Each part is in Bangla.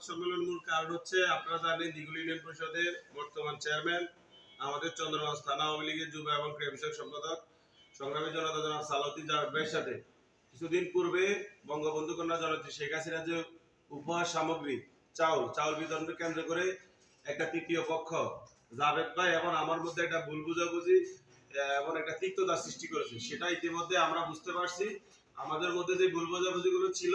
সংবাদ সম্মেলন মূল কারণ হচ্ছে, আপনারা জানেন দিগুলি ইউনিয়ন পরিষদের বর্তমান চেয়ারম্যান, আমাদের চন্দ্রগঞ্জ থানা আওয়ামী লীগের যুব এবং বিষয়ক সম্পাদক, সংগ্রামী জনতা জনাব সালাউদ্দিন সাথে। কিছুদিন পূর্বে বঙ্গবন্ধু কন্যা জনত্রী শেখ হাসিনা যে উপহার সামগ্রী, চাউল চাউল বিতরণকে কেন্দ্র করে একটা তৃতীয় পক্ষ, জাভেদ ভাই এবং আমার মধ্যে একটা ভুল বুঝাবুঝি এবং একটা তিক্ততা সৃষ্টি করেছে। সেটা ইতিমধ্যে আমরা বুঝতে পারছি। আমাদের মধ্যে যে ভুল বোঝাবুঝিগুলো ছিল,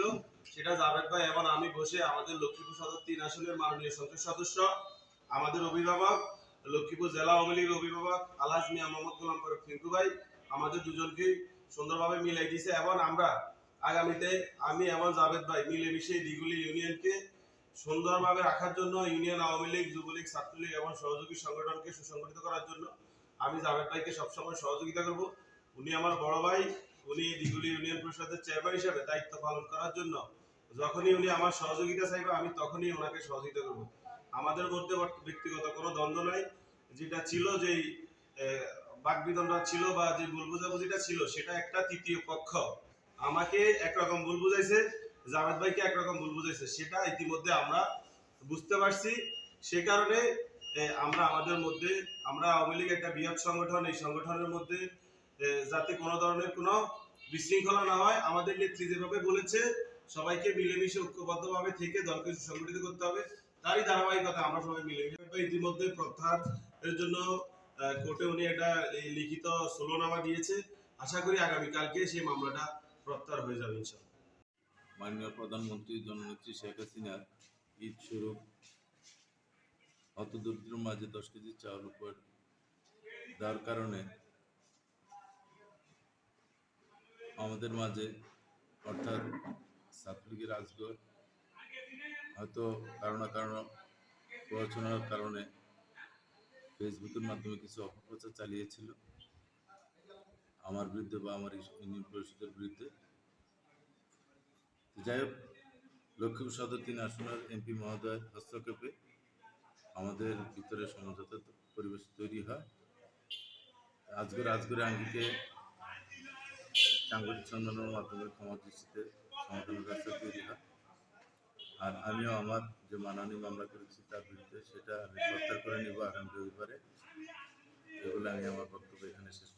সেটা জাভেদ ভাই এবং আমি বসে আমাদের লক্ষ্মীপুর সদর তিন আসনের মাননীয় সংসদ সদস্য, আমাদের অভিভাবক, লক্ষ্মীপুর জেলা আওয়ামী লীগের অভিভাবক, আলহাজ মিয়া মোহাম্মদ গোলাম ফরুক ফিঙ্কু ভাই, আমাদের দুজনকে সুন্দরভাবে মিলাই দিয়েছে এবং আমরা আগামীতে আমি এবং জাভেদ ভাই মিলেমিশে দিগুলি ইউনিয়নকে সুন্দরভাবে রাখার জন্য, ইউনিয়ন আওয়ামী লীগ, যুবলীগ, ছাত্রলীগ এবং সহযোগী সংগঠনকে সুসংগঠিত করার জন্য আমি জাভেদ ভাইকে সবসময় সহযোগিতা করব। উনি আমার বড় ভাই উনি দিগুলি ইউনিয়ন পরিষদের চেয়ারম্যান হিসেবে দায়িত্ব পালন করার জন্য যখনই উনি আমার সহযোগিতা চাইবে, আমি তখনই ওনাকে সহযোগিতা করব। আমাদের মধ্যে ব্যক্তিগত কোনো দ্বন্দ্ব নাই। যেটা ছিল যেই বাকবিদনটা ছিল বা যে ভুল বোঝাবুঝিটা ছিল, সেটা একটা তৃতীয় পক্ষ আমাকে একরকম ভুল বুঝাইছে জাভেদ ভাইকে একরকম ভুল বুঝাইছে, সেটা ইতিমধ্যে আমরা বুঝতে পারছি। সে কারণে আমরা আমাদের মধ্যে, আমরা আওয়ামী লীগ একটা বৃহৎ সংগঠন, এই সংগঠনের মধ্যে যাতে কোনো ধরনের কোনো বিশৃঙ্খলা না হয় আমাদের নেত্রী যেভাবে বলেছে, সবাইকে মিলেমিশে ঐক্যবদ্ধভাবে থেকে দলকে সুসংগঠিত করতে হবে। তারই ধারাবাহিকতা আমরা সবাই মিলেমিশে ইতিমধ্যে প্রত্যাহারের জন্য কোর্টে উনি একটা লিখিত ষোলনামা দিয়েছে। আশা করি আগামীকালকে সেই মামলাটা প্রত্যাহার হয়ে যাবে ইনশাল্লাহ মাননীয় প্রধানমন্ত্রী, জননেত্রী শেখ হাসিনার ঈদ স্বরূপ হতদরিদ্র মাঝে দশ কেজি চাউল উপর দেওয়ার কারণে আমাদের মাঝে, অর্থাৎ ছাত্রলীগের আজগর। হয়তো কারও না কারও প্ররোচনার কারণে ফেসবুকের মাধ্যমে কিছু অপপ্রচার চালিয়েছিল। আমার বিরুদ্ধে বা আমার ইউনিয়ন পরিষদের বিরুদ্ধে। যাই হোক, লক্ষ্মীপুর সদর তিন আসনের এমপি মহোদয় হস্তক্ষেপে আমাদের ভিতরে সমঝোতা পরিবেশ তৈরি হয়। আজগর আজগরে আঙ্গিকে সাংগঠনিক সম্মেলনের মাধ্যমে ক্ষমা দৃষ্টিতে সমাধানের রাস্তা তৈরি হয় আর আমিও আমার যে মাননীয় মামলা করেছি তার বিরুদ্ধে সেটা আমি প্রত্যাহার করে নেব আগামী রবিবারে। এগুলো আমি আমার বক্তব্য এখানে শেষ